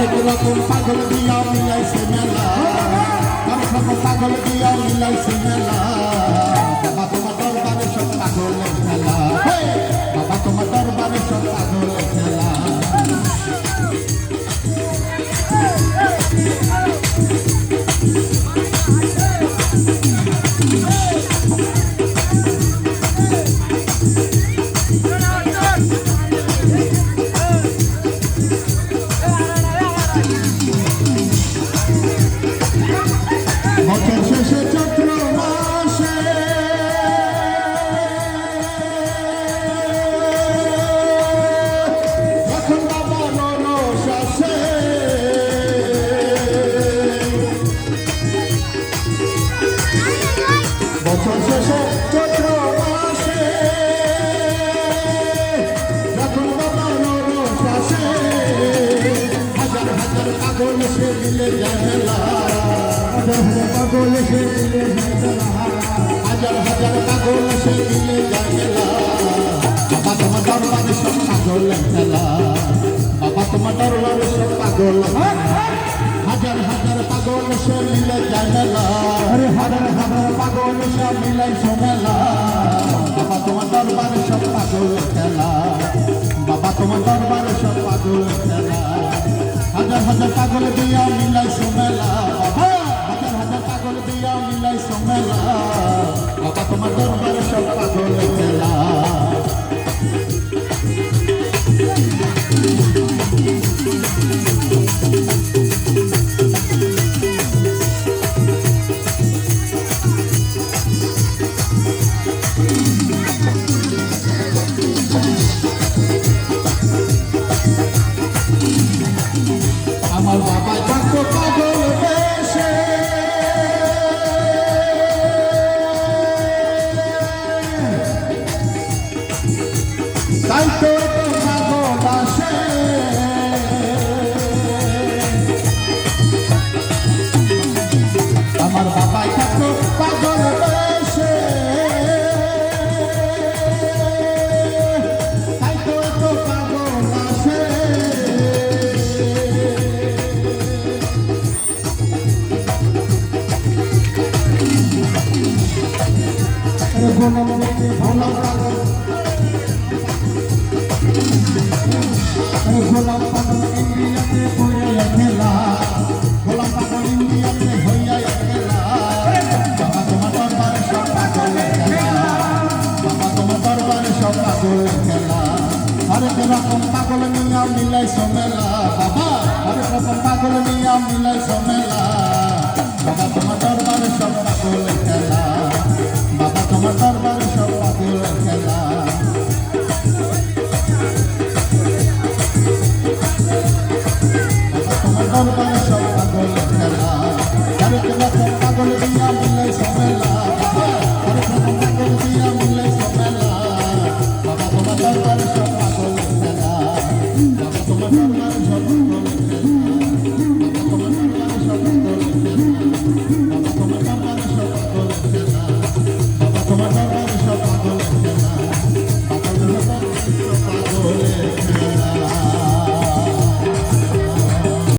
রকম পাগল দিয়া মিলাইছে মেলা হরেক রকম পাগল দিয়া মিলাইছে মেলা বছর শেষে চৈত্র মাসে। যখন বাবা রস আসে বছর শেষে চৈত্র মাসে। যখন বাবা রস আসে হাজার হাজার পাগল সে মিলে জানেলা হাজার হাজার পাগল সে মিলে হাজার হাজার পাগল সে মিলে জানেলা বাবা তোমার দরবারে সব পাগল খেলা বাবা তোমার দরবারে সব পাগল হাজার হাজার পাগল সে মিলে জানেলা আরে দিয়া মিলাই সোমেলা Santo পাগল খেলা হরেক রকম পাগল নিয়া মিলাই সমেলা বাবা হরেক রকম পাগল নিয়া মিলাই সমেলা বাবা তোমার দরবারে সব পাগল খেলা বাবা তোমার দরবারে সব পাগল খেলা বাবা তোমার দরবারে সব পাগল খেলা হরেক রকম পাগল সমেলা